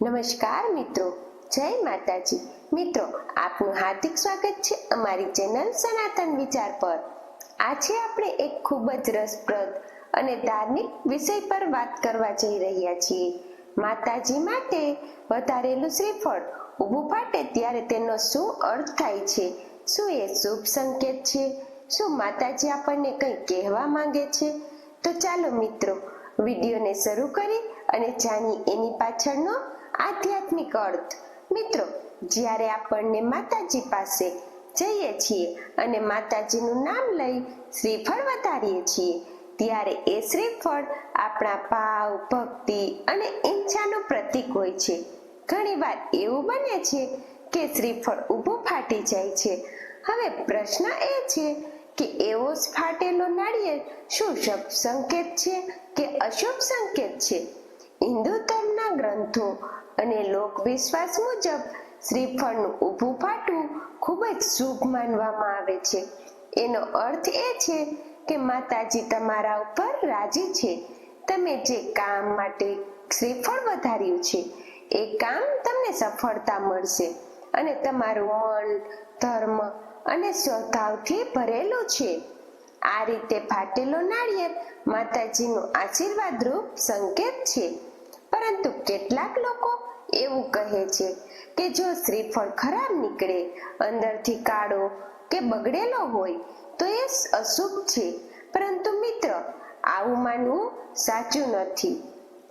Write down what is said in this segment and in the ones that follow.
નમસ્કાર મિત્રો, જય માતાજી. મિત્રો, આપનું હાર્દિક સ્વાગત છે અમારી ચેનલ સનાતન વિચાર પર. આજે આપણે એક ખૂબ જ રસપ્રદ અને ધાર્મિક વિષય પર વાત કરવા જઈ રહ્યા છીએ. માતાજી માટે વધારેલું શ્રીફળ ઊભું ફાટે ત્યારે તેનો શું અર્થ થાય છે? શું એ શુભ સંકેત છે? શું માતાજી આપણને કંઈ કહેવા માંગે છે? તો ચાલો મિત્રો, વિડીયોને શરૂ કરી અને જાણીએ એની પાછળનો આધ્યાત્મિક અર્થ. મિત્રો, જ્યારે આપણને માતાજી પાસે જઈએ છીએ અને માતાજીનું નામ લઈ શ્રીફળ વધારીએ છીએ, ત્યારે એ શ્રીફળ આપણા ભાવ, ભક્તિ અને ઈચ્છાનું પ્રતીક હોય છે. ઘણીવાર એવું બને છે કે શ્રીફળ ઊભું ફાટી જાય છે. હવે પ્રશ્ન એ છે કે એવો ફાટેલો નાળિયેર શું શુભ સંકેત છે કે અશુભ સંકેત છે? હિન્દુ ધર્મના ગ્રંથો અને લોકવિશ્વાસ મુજબ શ્રીફળનું ઊભું ફાટવું ખૂબ જ શુભ માનવામાં આવે છે. એનો અર્થ એ છે કે માતાજી તમારા ઉપર રાજી છે. તમે જે કામ માટે શ્રીફળ વધાર્યું છે, એ કામ તમને સફળતા મળશે અને તમારું મન, ધર્મ અને શ્રદ્ધાવથી ભરેલું છે. આ રીતે ફાટેલો નાળિયેર માતાજીનું આશીર્વાદ રૂપ સંકેત છે. પરંતુ કેટલાક લોકો એવું કહે છે કે જો શ્રીફળ ખરાબ નીકળે, અંદરથી કાળો કે બગડેલો હોય, તો એ અશુભ છે. પરંતુ મિત્ર, આવું માનવું સાચું નથી.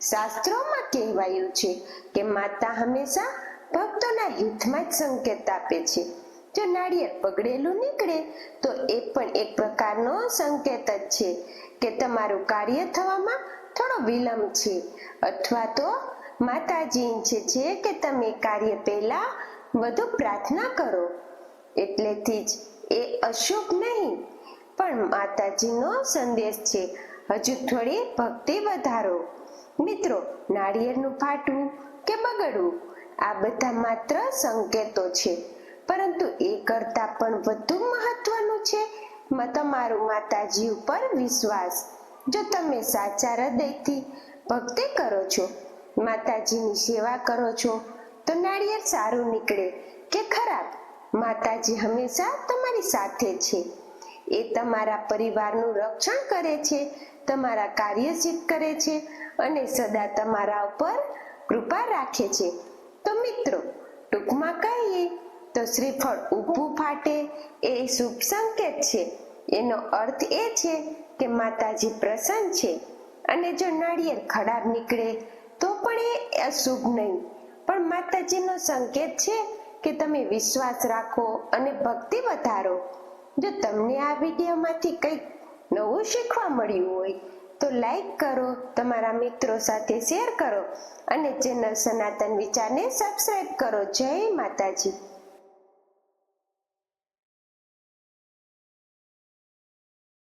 શાસ્ત્રોમાં કહેવાયું છે કે માતા હંમેશા ભક્તોના હિતમાં જ સંકેત આપે છે. જો નાળિયેર બગડેલું નીકળે, તો એ પણ એક પ્રકારનો સંકેત જ છે કે તમારું કાર્ય થવામાં થોડો વિલંબ છે. અથવા તો માતાજી ઈચ્છે છે કે તમે કાર્ય પહેલા વધુ પ્રાર્થના કરો. એટલેથી જ એ અશુભ નહીં, પણ માતાજીનો સંદેશ છે. હજુ થોડી ભક્તિ વધારો. મિત્રો, નાળિયેરનું ફાટવું કે બગડવું, આ બધા માત્ર સંકેતો છે. પરંતુ એ કરતાં પણ વધુ મહત્વનું છે. તમારું માતાજી ઉપર વિશ્વાસ. જો તમે સાચા હૃદયથી ભક્તિ કરો છો, માતાજીની સેવા કરો છો, તો નાળિયેર સારું નીકળે કે ખરાબ? માતાજી હંમેશા તમારી સાથે છે. એ તમારા પરિવારનું રક્ષણ કરે છે, તમારા કાર્ય સિદ્ધ કરે છે અને સદા તમારા ઉપર કૃપા રાખે છે. તો મિત્રો, ટૂંકમાં કહીએ તો શ્રીફળ ઊભું ફાટે એ શુભ સંકેત છે. એનો અર્થ એ છે કે માતાજી પ્રસન્ન છે અને જો નાળિયેર ખરાબ નીકળે, તો પણ એ અશુભ નહીં. પણ માતાજીનો સંકેત છે કે તમે વિશ્વાસ રાખો અને ભક્તિ વધારો. જો તમને આ વિડીયોમાંથી કંઈક નવું શીખવા મળ્યું હોય, તો લાઈક કરો, તમારા મિત્રો સાથે શેર કરો અને ચેનલ સનાતન વિચારને સબસ્ક્રાઈબ કરો. જય માતાજી.